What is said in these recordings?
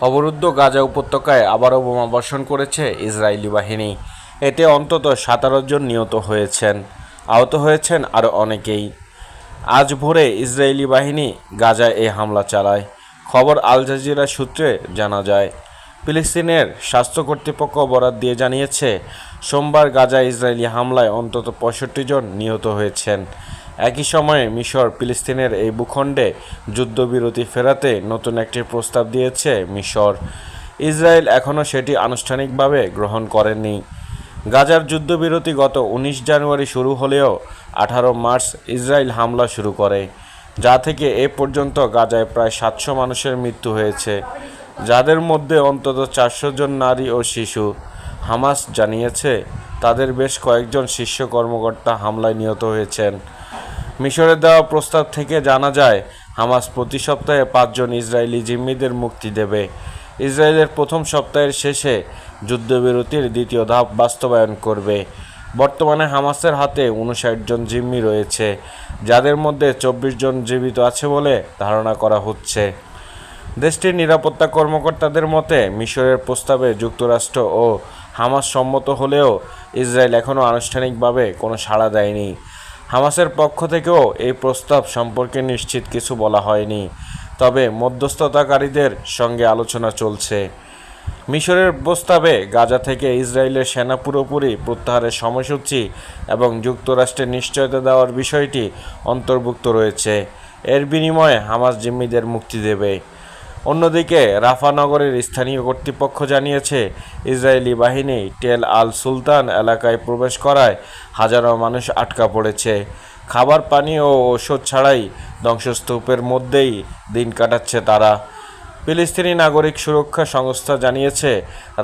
অবরুদ্ধ গাজা উপত্যকায় আবারও বোমা বর্ষণ করেছে ইসরায়েলি বাহিনী। এতে অন্তত সাতারো জন নিহত হয়েছেন, আহত হয়েছেন আরও অনেকেই। আজ ভোরে ইসরায়েলি বাহিনী গাজায় এই হামলা চালায়। খবর আল জাজিরা সূত্রে জানা যায়, ফিলিস্তিনের স্বাস্থ্য কর্তৃপক্ষ বরাত দিয়ে জানিয়েছে, সোমবার গাজা ইসরায়েলি হামলায় অন্তত পঁয়ষট্টি জন নিহত হয়েছেন। একই সময়ে মিশর ফিলিস্তিনের এই ভূখণ্ডে যুদ্ধবিরতি ফেরাতে নতুন একটি প্রস্তাব দিয়েছে মিশর। ইসরায়েল এখনও সেটি আনুষ্ঠানিকভাবে গ্রহণ করেনি। গাজার যুদ্ধবিরতি গত উনিশ জানুয়ারি শুরু হলেও আঠারো মার্চ ইসরায়েল হামলা শুরু করে, যা থেকে এ পর্যন্ত গাজায় প্রায় সাতশো মানুষের মৃত্যু হয়েছে, যাদের মধ্যে অন্তত চারশো জন নারী ও শিশু। হামাস জানিয়েছে, তাদের বেশ কয়েকজন শীর্ষ কর্মকর্তা হামলায় নিহত হয়েছেন। মিশরের দেওয়া প্রস্তাব থেকে জানা যায়, হামাস প্রতি সপ্তাহে পাঁচজন ইসরায়েলি জিম্মিদের মুক্তি দেবে। ইসরায়েলের প্রথম সপ্তাহের শেষে যুদ্ধবিরতির দ্বিতীয় ধাপ বাস্তবায়ন করবে। বর্তমানে হামাসের হাতে উনষাট জন জিম্মি রয়েছে, যাদের মধ্যে চব্বিশ জন জীবিত আছে বলে ধারণা করা হচ্ছে। দেশটির নিরাপত্তা কর্মকর্তাদের মতে, মিশরের প্রস্তাবে যুক্তরাষ্ট্র ও হামাস সম্মত হলেও ইসরায়েল এখনও আনুষ্ঠানিকভাবে কোনো সাড়া দেয়নি। হামাসের পক্ষ থেকেও এই প্রস্তাব সম্পর্কে নিশ্চিত কিছু বলা হয়নি, তবে মধ্যস্থতাকারীদের সঙ্গে আলোচনা চলছে। মিশরের প্রস্তাবে গাজা থেকে ইসরায়েলের সেনা পুরোপুরি প্রত্যাহারের সময়সূচি এবং যুক্তরাষ্ট্রের নিশ্চয়তা দেওয়ার বিষয়টি অন্তর্ভুক্ত রয়েছে। এর বিনিময়ে হামাস জিম্মিদের মুক্তি দেবে। অন্যদিকে রাফা নগরের স্থানীয় কর্তৃপক্ষ জানিয়েছে, ইসরায়েলি বাহিনী টেল আল সুলতান এলাকায় প্রবেশ করায় হাজারো মানুষ আটকা পড়েছে। খাবার পানি ও ওষুধ ছাড়াই ধ্বংসস্তূপের মধ্যেই দিন কাটাচ্ছে তারা। ফিলিস্তিনি নাগরিক সুরক্ষা সংস্থা জানিয়েছে,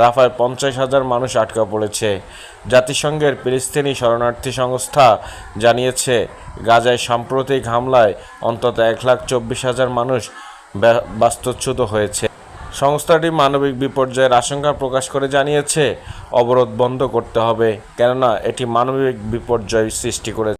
রাফায় পঞ্চাশ হাজার মানুষ আটকা পড়েছে। জাতিসংঘের ফিলিস্তিনি শরণার্থী সংস্থা জানিয়েছে, গাজায় সাম্প্রতিক হামলায় অন্তত এক লাখ চব্বিশ হাজার মানুষ বাস্তুচ্যুত হয়েছে। সংস্থাটি মানবিক বিপর্যয়ের আশঙ্কা প্রকাশ করে জানিয়েছে, অবরোধ বন্ধ করতে হবে, কেননা এটি মানবিক বিপর্যয় সৃষ্টি করে